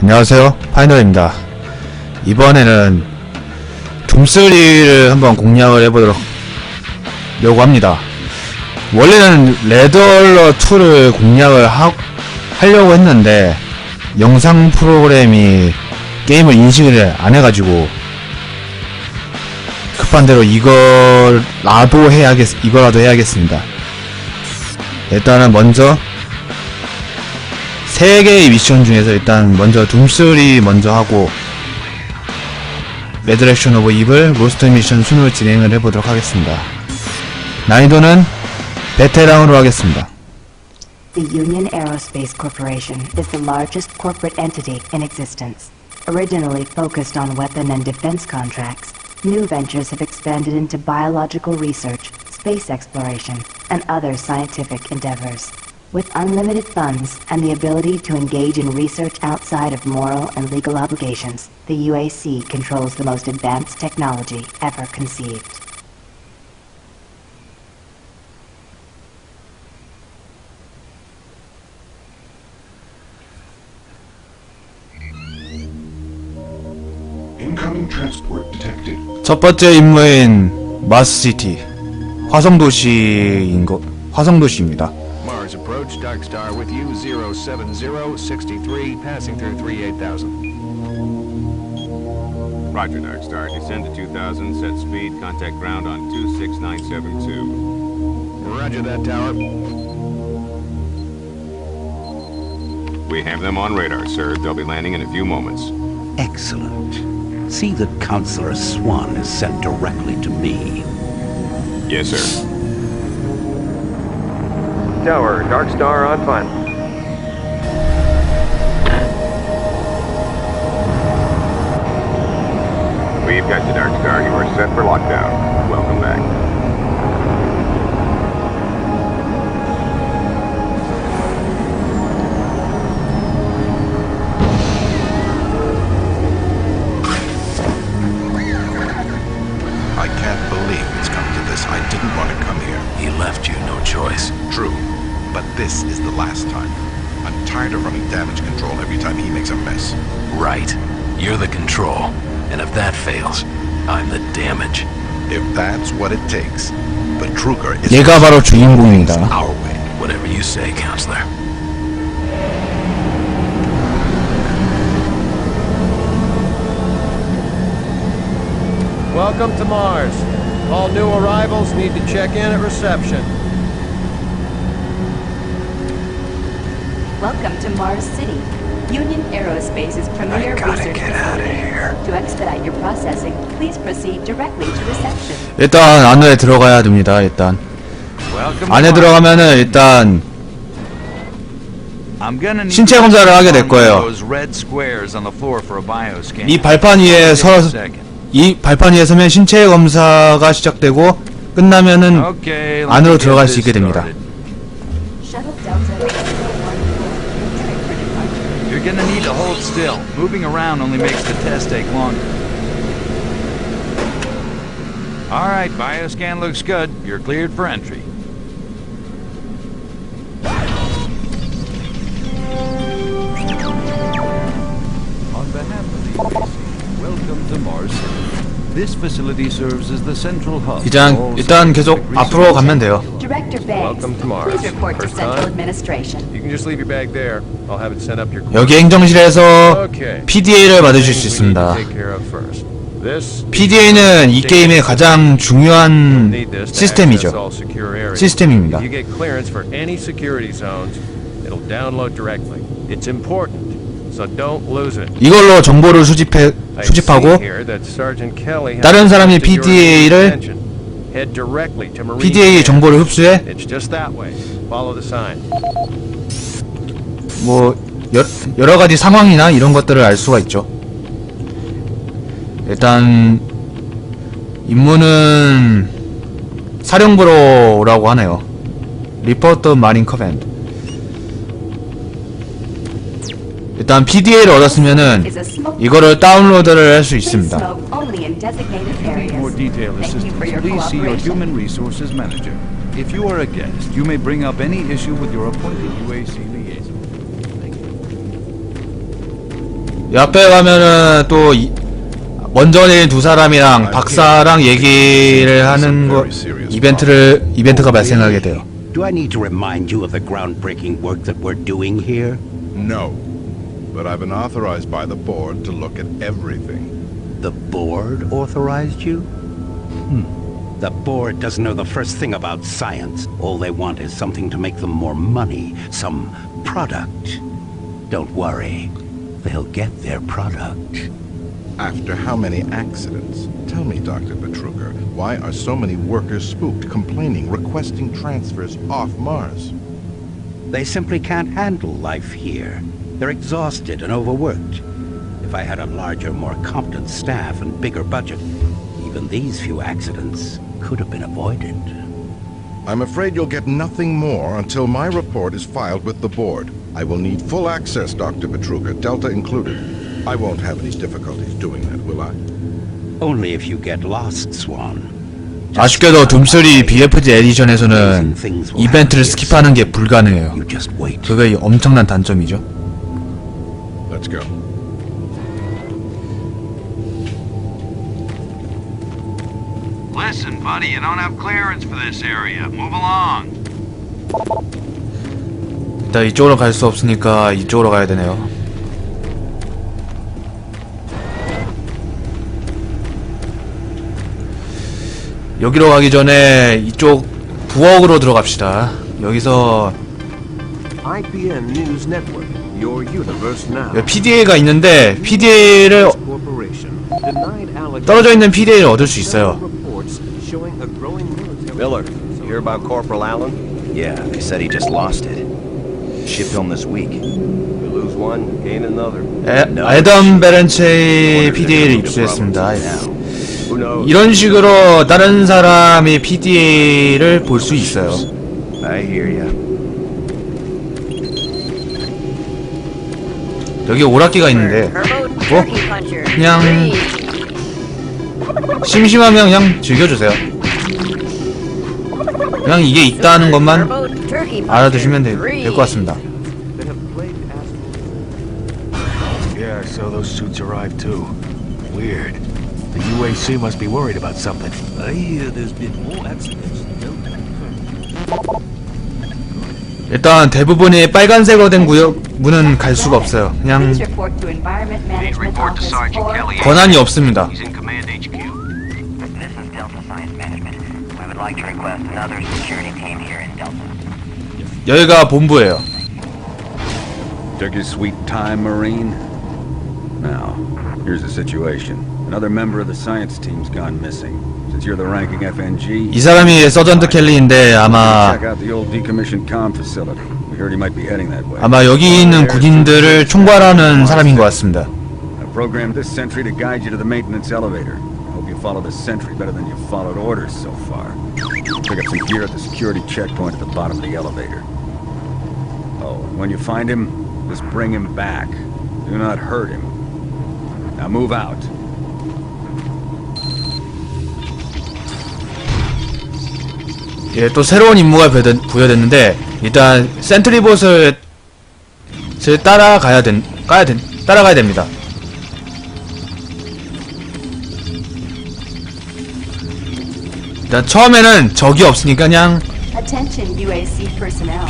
안녕하세요. 파이널입니다. 이번에는 둠3를 한번 공략을 해보도록 려고 합니다. 원래는 레더러 2를 공략을 하, 하려고 했는데 영상 프로그램이 게임을 인식을 안 해가지고 급한 대로 이거라도 해야겠 이거라도 해야겠습니다. 일단은 먼저 세 개의 미션 중에서 일단 먼저 둠3 먼저 하고 레드렉션 오브 이블 로스트 미션 순으로 진행을 해보도록 하겠습니다. 난이도는 베테랑으로 하겠습니다. The Union Aerospace Corporation is the largest corporate entity in existence. Originally focused on weapon and defense contracts, new ventures have expanded into biological research, space exploration, and other scientific endeavors. With unlimited funds and the ability to engage in research outside of moral and legal obligations, the UAC controls the most advanced technology ever conceived. Incoming transport detected. 첫 번째 임무인 마스시티 화성도시인 것 화성도시입니다. Mars approach, Dark Star with you, 07063, passing through 38000. Roger, Dark Star. Descend to 2000, set speed, contact ground on 26972. Roger that, Tower. We have them on radar, sir. They'll be landing in a few moments. Excellent. See that Counselor Swan is sent directly to me. Yes, sir. Tower, Dark Star on final. We've got you, Dark Star. You are set for lockdown. Welcome tired of running damage control every time he makes a mess. Right. You're the control. And if that fails, I'm the damage. If that's what it takes. But Kruger is 얘가 바로 주인공입니다. our way. Whatever you say, Counselor. Welcome to Mars. All new arrivals need to check in at reception. Welcome to Mars City, Union Aerospace's premier I gotta research facility. here. To expedite your processing, please proceed directly to reception. 일단 안에 들어가야 됩니다. 일단 안에 들어가면은 일단 신체 검사를 하게 될 거예요. 이 발판 위에 서 이 발판 위에 서면 신체 검사가 시작되고 끝나면은 안으로 들어갈 수 있게 됩니다. gonna need to hold still. Moving around only makes the test take longer. All right, bioscan looks good. You're cleared for entry. On behalf of the UAC, welcome to Mars City. This facility serves as the central hub. for 일단 all 일단 계속 scientific 앞으로 가면 research. 돼요. Director Banks, Welcome to Mars. please report to First Central time? Administration. You can just leave your bag there. I'll have it sent up your 여기 행정실에서 Okay. PDA를 받으실 수 Things we need to 있습니다. take care of first. This PDA는 이 게임의 가장 중요한 need this to access 시스템이죠. all secure areas. 시스템입니다. If you get clearance for any security zones, it'll download directly. It's important, so don't lose it. 이걸로 정보를 수집해 I 수집하고 see here that Sergeant Kelly has 다른 사람이 requested your PDA를 attention. Head directly to Marine PDA Command. 정보를 흡수해. 뭐 여, 여러 가지 상황이나 이런 것들을 알 수가 있죠. 일단 임무는 사령부로라고 하네요. 리포터 마린 커맨드. 일단 PDA를 얻었으면은 이거를 다운로드를 할 수 있습니다. more detailed assistance, please see your human resources manager. If you are a guest, you may bring up any issue with your appointed UAC liaison. 옆에 가면은 또 이, 먼저 내린 두 사람이랑 박사랑 얘기를 하는 거 이벤트를 이벤트가 발생하게 돼요. Do I need to remind you of the groundbreaking work that we're doing here? No. But I've been authorized by the board to look at everything. The board authorized you? Hmm. The board doesn't know the first thing about science. All they want is something to make them more money, some product. Don't worry, they'll get their product. After how many accidents? Tell me, Dr. Betruger, why are so many workers spooked, complaining, requesting transfers off Mars? They simply can't handle life here. They're exhausted and overworked. If I had a larger, more competent staff and bigger budget, even these few accidents could have been avoided. I'm afraid you'll get nothing more until my report is filed with the board. I will need full access, Dr. Betruger, Delta included. I won't have any difficulties doing that, will I? Only if you get lost, Swan. 아쉽게도 둠3 BFG 에디션에서는 이벤트를 스킵하는 게 불가능해요. You just wait. 그게 엄청난 단점이죠. Let's go. Listen, buddy, you don't have clearance for this area. Move along. 일단 이쪽으로 갈 수 없으니까 이쪽으로 가야 되네요. 여기로 가기 전에 이쪽 부엌으로 들어갑시다. 여기서 IPN News Network, your universe now. PDA가 있는데 PDA를 떨어져 있는 PDA를 얻을 수 있어요. Miller, you hear about Corporal Allen? Yeah, they said he just lost it. Shipped home this week. We lose one, gain another. 에, 애덤 베렌체이 PDA를 입수했습니다. 이런 식으로 다른 사람의 PDA를 볼 수 있어요. I hear ya. 여기 오락기가 있는데 뭐 그냥 심심하면 그냥 즐겨주세요. 그냥 이게 있다는 것만 알아두시면 될 것 같습니다. Yeah, so those suits arrived too. Weird. The UAC must be worried about something. I hear there's been more accidents. 일단 대부분이 빨간색으로 된 구역 문은 갈 수가 없어요. 그냥. 권한이 없습니다. 여기가 본부예요. Took your sweet time, Marine? Now, here's the situation. Another member of the science team's gone missing. Since you're the ranking FNG, 이 사람이 서전트 켈리인데 아마 check out the old decommissioned com facility. We heard he might be heading that way. 아마 여기 있는 군인들을 총괄하는 사람인 것 같습니다. I programmed this sentry to guide you to the maintenance elevator. I hope you follow this sentry better than you've followed orders so far. Pick up some gear at the security checkpoint at the bottom of the elevator. Oh, and when you find him, just bring him back. Do not hurt him. Now move out. 예, 또 새로운 임무가 부여됐는데 일단 센트리봇을 을 따라가야 된 가야 된 따라가야 됩니다. 일단 처음에는 적이 없으니까 그냥.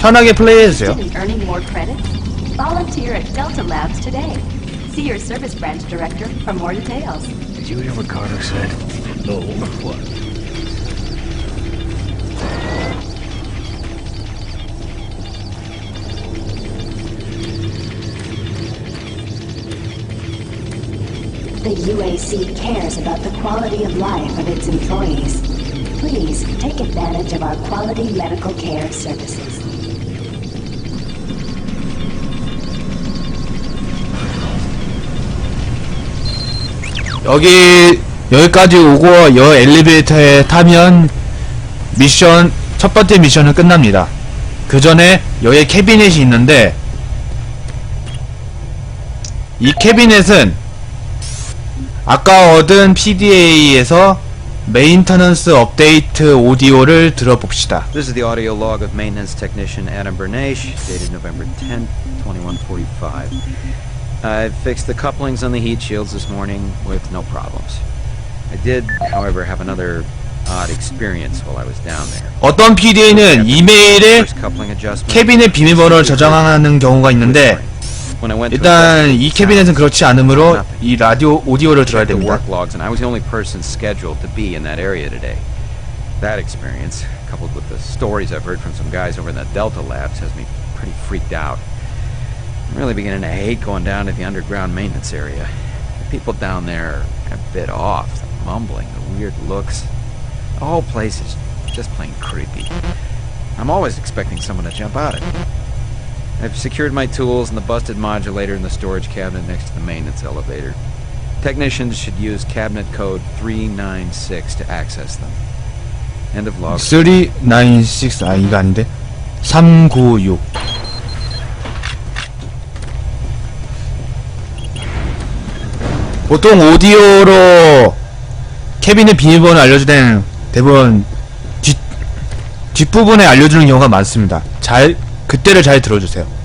편하게 플레이해주세요. Interested in earning more credits? Volunteer at Delta Labs today. See your service branch director for more details. Did you hear what Carter said? No. What? The UAC cares about the quality of life of its employees. Please take advantage of our quality medical care services. 여기 여기까지 오고 여 엘리베이터에 타면 미션 첫 번째 미션은 끝납니다. 그 전에 여기 캐비넷이 있는데 이 캐비넷은 아까 얻은 PDA에서 메인터넌스 업데이트 오디오를 들어봅시다. This is the audio log of maintenance technician Adam Bernache, dated November 10th, 2145. I fixed the couplings on the heat shields this morning with no problems. I did, however, have another odd experience while I was down there. 어떤 PDA는 이메일에. 캐빈의 비밀번호를 저장하는 경우가 있는데 When I went to 일단 investigate 이 the 캐빈에는 sounds, 그렇지 않으므로 이 라디오 오디오를 들어야 checked the 됩니다. work logs, and I was the only person scheduled to be in that area today. That experience, coupled with the stories I've heard from some guys over in the Delta labs, has me pretty freaked out. I'm really beginning to hate going down to the underground maintenance area. The people down there are a bit off. The mumbling, the weird looks. The whole place is just plain creepy. I'm always expecting someone to jump out at me. I've secured my tools and the busted modulator in the storage cabinet next to the maintenance elevator. Technicians should use cabinet code 396 to access them. End of log. 396 아 이거 아닌데 396 보통 오디오로 캐빈의 비밀번호 알려줄 때는 대부분 뒷, 뒷부분에 알려주는 경우가 많습니다 잘 그때를 잘 들어주세요